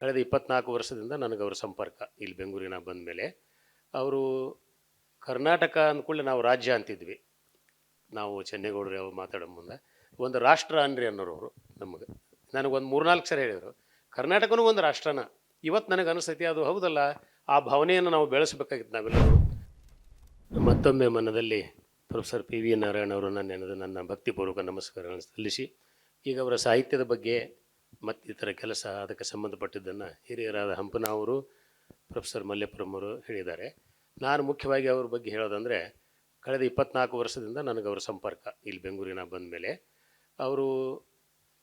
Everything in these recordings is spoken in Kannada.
ಕಳೆದ ಇಪ್ಪತ್ನಾಲ್ಕು ವರ್ಷದಿಂದ ನನಗೆ ಅವ್ರ ಸಂಪರ್ಕ ಇಲ್ಲಿ ಬೆಂಗಳೂರಿನ ಬಂದ ಮೇಲೆ ಅವರು ಕರ್ನಾಟಕ ಅಂದ್ಕೊಳ್ಳಿ ನಾವು ರಾಜ್ಯ ಅಂತಿದ್ವಿ. ನಾವು ಚೆನ್ನೇಗೌಡರು ಯಾವ ಮಾತಾಡೋ ಮುಂದೆ. ಒಂದು ರಾಷ್ಟ್ರ ಅನ್ರಿ ಅನ್ನೋರು ಅವರು ನಮಗೆ. ನನಗೊಂದು ಮೂರ್ನಾಲ್ಕು ಸರಿ ಹೇಳಿದರು. ಕರ್ನಾಟಕನೂ ಒಂದು ರಾಷ್ಟ್ರನ. ಇವತ್ತು ನನಗೆ ಅನಿಸ್ತೈತಿ, ಅದು ಹೌದಲ್ಲ? ಆ ಭಾವನೆಯನ್ನು ನಾವು ಬೆಳೆಸಬೇಕಾಗಿತ್ತು ನಾವೆಲ್ಲರೂ. ಮತ್ತೊಮ್ಮೆ ಮನದಲ್ಲಿ ಪ್ರೊಫೆಸರ್ ಪಿ ವಿ ನಾರಾಯಣ ಅವರು ನನ್ನ ನೆನೆದು ನನ್ನ ಭಕ್ತಿಪೂರ್ವಕ ನಮಸ್ಕಾರಗಳನ್ನು ಸಲ್ಲಿಸಿ, ಈಗ ಅವರ ಸಾಹಿತ್ಯದ ಬಗ್ಗೆ ಮತ್ತಿತರ ಕೆಲಸ ಅದಕ್ಕೆ ಸಂಬಂಧಪಟ್ಟಿದ್ದನ್ನು ಹಿರಿಯರಾದ ಹಂಪನ ಅವರು, ಪ್ರೊಫೆಸರ್ ಮಲ್ಲೇಪುರಂ ಅವರು ಹೇಳಿದ್ದಾರೆ. ನಾನು ಮುಖ್ಯವಾಗಿ ಅವ್ರ ಬಗ್ಗೆ ಹೇಳೋದಂದರೆ, ಕಳೆದ ಇಪ್ಪತ್ನಾಲ್ಕು ವರ್ಷದಿಂದ ನನಗೆ ಅವರ ಸಂಪರ್ಕ ಇಲ್ಲಿ ಬೆಂಗಳೂರಿನ ಬಂದ ಮೇಲೆ ಅವರು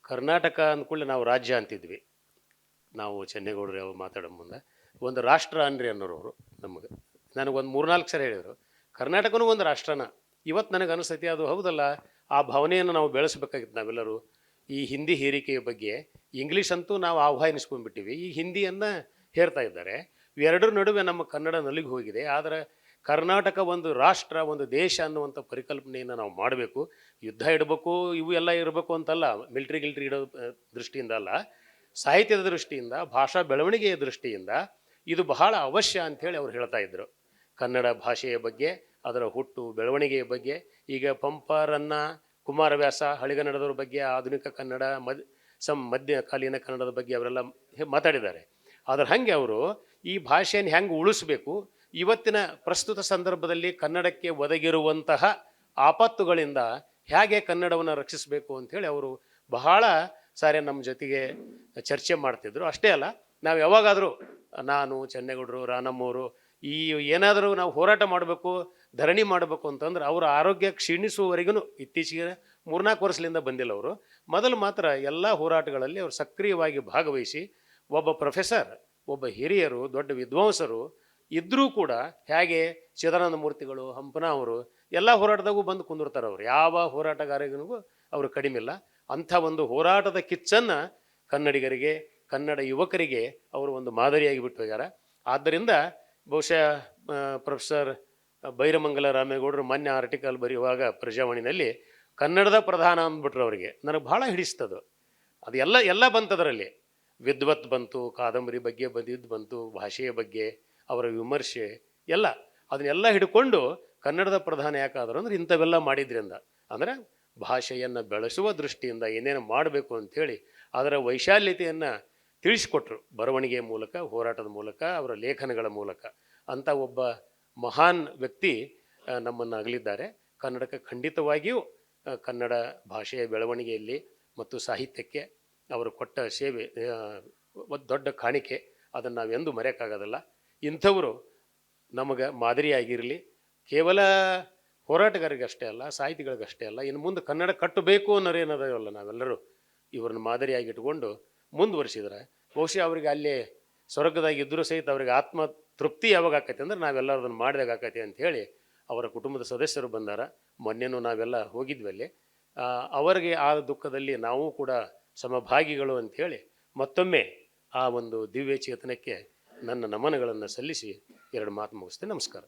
ಕರ್ನಾಟಕ ಅಂದ್ಕೂಡಲೇ ನಾವು ರಾಜ್ಯ ಅಂತಿದ್ವಿ. ನಾವು ಚೆನ್ನೇಗೌಡರು ಯಾವ ಮಾತಾಡೋ ಮುಂದೆ. ಒಂದು ರಾಷ್ಟ್ರ ಅನ್ರಿ ಅನ್ನೋರು ಅವರು ನಮಗೆ. ನನಗೊಂದು ಮೂರ್ನಾಲ್ಕು ಸರಿ ಹೇಳಿದರು. ಕರ್ನಾಟಕನೂ ಒಂದು ರಾಷ್ಟ್ರನ. ಇವತ್ತು ನನಗೆ ಅನಿಸ್ತೈತಿ, ಅದು ಹೌದಲ್ಲ? ಆ ಭಾವನೆಯನ್ನು ನಾವು ಬೆಳೆಸಬೇಕಾಗಿತ್ತು ನಾವೆಲ್ಲರೂ. ಈ ಹಿಂದಿ ಹೇರಿಕೆಯ ಬಗ್ಗೆ ಇಂಗ್ಲೀಷ್ ಅಂತೂ ನಾವು ಆಹ್ವಾನಿಸ್ಕೊಂಡ್ಬಿಟ್ಟಿವಿ. ಈ ಹಿಂದಿಯನ್ನು ಹೇರ್ತಾ ಇದ್ದಾರೆ. ಇವೆರಡರ ನಡುವೆ ನಮ್ಮ ಕನ್ನಡ ನಲಿಗೆ ಹೋಗಿದೆ. ಆದರೆ ಕರ್ನಾಟಕ ಒಂದು ರಾಷ್ಟ್ರ, ಒಂದು ದೇಶ ಅನ್ನುವಂಥ ಪರಿಕಲ್ಪನೆಯನ್ನು ನಾವು ಮಾಡಬೇಕು. ಯುದ್ಧ ಇಡಬೇಕು, ಇವು ಎಲ್ಲ ಇರಬೇಕು ಅಂತಲ್ಲ ಮಿಲ್ಟ್ರಿ ಗಿಲ್ಟ್ರಿ ಇಡೋ ದೃಷ್ಟಿಯಿಂದ ಅಲ್ಲ. ಸಾಹಿತ್ಯದ ದೃಷ್ಟಿಯಿಂದ, ಭಾಷಾ ಬೆಳವಣಿಗೆಯ ದೃಷ್ಟಿಯಿಂದ ಇದು ಬಹಳ ಅವಶ್ಯ ಅಂಥೇಳಿ ಅವ್ರು ಹೇಳ್ತಾ ಇದ್ದರು ಕನ್ನಡ ಭಾಷೆಯ ಬಗ್ಗೆ, ಅದರ ಹುಟ್ಟು ಬೆಳವಣಿಗೆಯ ಬಗ್ಗೆ, ಈಗ ಪಂಪರನ್ನ ಕುಮಾರವ್ಯಾಸ ಹಳಿಗನ್ನಡದವ್ರ ಬಗ್ಗೆ, ಆಧುನಿಕ ಕನ್ನಡ, ಮದ್ ಸಂ ಮಧ್ಯಕಾಲೀನ ಕನ್ನಡದ ಬಗ್ಗೆ ಅವರೆಲ್ಲ ಮಾತಾಡಿದ್ದಾರೆ. ಆದರೆ ಹಾಗೆ ಅವರು ಈ ಭಾಷೆಯನ್ನು ಹೆಂಗೆ ಉಳಿಸ್ಬೇಕು? ಇವತ್ತಿನ ಪ್ರಸ್ತುತ ಸಂದರ್ಭದಲ್ಲಿ ಕನ್ನಡಕ್ಕೆ ಒದಗಿರುವಂತಹ ಆಪತ್ತುಗಳಿಂದ ಹೇಗೆ ಕನ್ನಡವನ್ನು ರಕ್ಷಿಸಬೇಕು ಅಂಥೇಳಿ ಅವರು ಬಹಳ ಸಾರಿ ನಮ್ಮ ಜೊತೆಗೆ ಚರ್ಚೆ ಮಾಡ್ತಿದ್ರು. ಅಷ್ಟೇ ಅಲ್ಲ, ನಾವು ಯಾವಾಗಾದರೂ ನಾನು, ಚೆನ್ನೇಗೌಡರು ರಾನಮ್ಮವರು ಈ ಏನಾದರೂ ನಾವು ಹೋರಾಟ ಮಾಡಬೇಕು, ಧರಣಿ ಮಾಡಬೇಕು ಅಂತಂದ್ರೆ ಅವರ ಆರೋಗ್ಯ ಕ್ಷೀಣಿಸುವವರೆಗೂ ಇತ್ತೀಚೆಗೆ ಮೂರ್ನಾಲ್ಕು ವರ್ಷದಿಂದ ಬಂದಿಲ್ಲ ಅವರು. ಮೊದಲು ಮಾತ್ರ ಎಲ್ಲ ಹೋರಾಟಗಳಲ್ಲಿ ಅವರು ಸಕ್ರಿಯವಾಗಿ ಭಾಗವಹಿಸಿ ಒಬ್ಬ ಪ್ರೊಫೆಸರ್, ಒಬ್ಬ ಹಿರಿಯರು, ದೊಡ್ಡ ವಿದ್ವಾಂಸರು ಇದ್ದರೂ ಕೂಡ ಹೇಗೆ ಚಿದಾನಂದ ಮೂರ್ತಿಗಳು, ಹಂಪನ ಅವರು ಎಲ್ಲ ಹೋರಾಟದಾಗೂ ಬಂದು ಕುಂದಿರ್ತಾರೆ ಅವರು. ಯಾವ ಹೋರಾಟಗಾರನಿಗೂ ಅವರು ಕಡಿಮೆ ಇಲ್ಲ. ಅಂಥ ಒಂದು ಹೋರಾಟದ ಕಿಚ್ಚನ್ನು ಕನ್ನಡಿಗರಿಗೆ, ಕನ್ನಡ ಯುವಕರಿಗೆ ಅವರು ಒಂದು ಮಾದರಿಯಾಗಿ ಬಿಟ್ಟು ಹೋಗ್ಯಾರ. ಆದ್ದರಿಂದ ಬಹುಶಃ ಪ್ರೊಫೆಸರ್ ಬೈರಮಂಗಲ ರಾಮೇಗೌಡರು ಮಾನ್ಯ ಆರ್ಟಿಕಲ್ ಬರೆಯುವಾಗ ಪ್ರಜಾವಾಣಿನಲ್ಲಿ ಕನ್ನಡದ ಪ್ರಧಾನ ಅಂದ್ಬಿಟ್ರು ಅವರಿಗೆ. ನನಗೆ ಭಾಳ ಹಿಡಿಸ್ತದು. ಅದು ಎಲ್ಲ ಎಲ್ಲ ಬಂತದರಲ್ಲಿ. ವಿದ್ವತ್ ಬಂತು, ಕಾದಂಬರಿ ಬಗ್ಗೆ ಬಂದಿದ್ದು ಬಂತು, ಭಾಷೆಯ ಬಗ್ಗೆ, ಅವರ ವಿಮರ್ಶೆ, ಎಲ್ಲ. ಅದನ್ನೆಲ್ಲ ಹಿಡ್ಕೊಂಡು ಕನ್ನಡದ ಪ್ರಧಾನ ಯಾಕಾದ್ರು ಅಂದ್ರೆ ಇಂಥವೆಲ್ಲ ಮಾಡಿದ್ರಿಂದ. ಅಂದರೆ ಭಾಷೆಯನ್ನು ಬೆಳೆಸುವ ದೃಷ್ಟಿಯಿಂದ ಏನೇನು ಮಾಡಬೇಕು ಅಂಥೇಳಿ ಅದರ ವೈಶಾಲ್ಯತೆಯನ್ನು ತಿಳಿಸ್ಕೊಟ್ರು ಬರವಣಿಗೆಯ ಮೂಲಕ, ಹೋರಾಟದ ಮೂಲಕ, ಅವರ ಲೇಖನಗಳ ಮೂಲಕ. ಅಂಥ ಒಬ್ಬ ಮಹಾನ್ ವ್ಯಕ್ತಿ ನಮ್ಮನ್ನು ಅಗಲಿದ್ದಾರೆ ಕನ್ನಡಕ್ಕೆ ಖಂಡಿತವಾಗಿಯೂ ಕನ್ನಡ ಭಾಷೆಯ ಬೆಳವಣಿಗೆಯಲ್ಲಿ ಮತ್ತು ಸಾಹಿತ್ಯಕ್ಕೆ ಅವರು ಕೊಟ್ಟ ಸೇವೆ ದೊಡ್ಡ ಕಾಣಿಕೆ. ಅದನ್ನು ನಾವೆಂದೂ ಮರೆಯೋಕ್ಕಾಗೋದಲ್ಲ. ಇಂಥವರು ನಮಗೆ ಮಾದರಿಯಾಗಿರಲಿ. ಕೇವಲ ಹೋರಾಟಗಾರರಿಗಷ್ಟೇ ಅಲ್ಲ, ಸಾಹಿತಿಗಳಿಗಷ್ಟೇ ಅಲ್ಲ, ಇನ್ನು ಮುಂದೆ ಕನ್ನಡ ಕಟ್ಟಬೇಕು ಅನ್ನೋರೇನದಲ್ಲ ನಾವೆಲ್ಲರೂ. ಇವ್ರನ್ನ ಮಾದರಿಯಾಗಿ ಇಟ್ಕೊಂಡು ಮುಂದುವರಿಸಿದ್ರೆ, ಬಹುಶಃ ಅವರಿಗೆ ಅಲ್ಲಿ ಸ್ವರ್ಗದಾಗಿದ್ದರೂ ಸಹಿತ ಅವರಿಗೆ ಆತ್ಮ ತೃಪ್ತಿ ಯಾವಾಗ ಆಕೈತೆ ಅಂದ್ರೆ ನಾವೆಲ್ಲರೂ ಅದನ್ನು ಮಾಡಿದಾಗ ಆಕೈತೆ ಅಂತ ಹೇಳಿ ಅವರ ಕುಟುಂಬದ ಸದಸ್ಯರು ಬಂದಾರ. ಮೊನ್ನೆನೂ ನಾವೆಲ್ಲ ಹೋಗಿದ್ವಲ್ಲಿ ಅವರಿಗೆ ಆ ದುಃಖದಲ್ಲಿ ನಾವು ಕೂಡ ಸಮಭಾಗಿಗಳು ಅಂಥೇಳಿ ಮತ್ತೊಮ್ಮೆ ಆ ಒಂದು ದಿವ್ಯ ಚೇತನಕ್ಕೆ ನನ್ನ ನಮನಗಳನ್ನು ಸಲ್ಲಿಸಿ ಎರಡು ಮಾತು ಮುಗಿಸ್ತೇನೆ. ನಮಸ್ಕಾರ.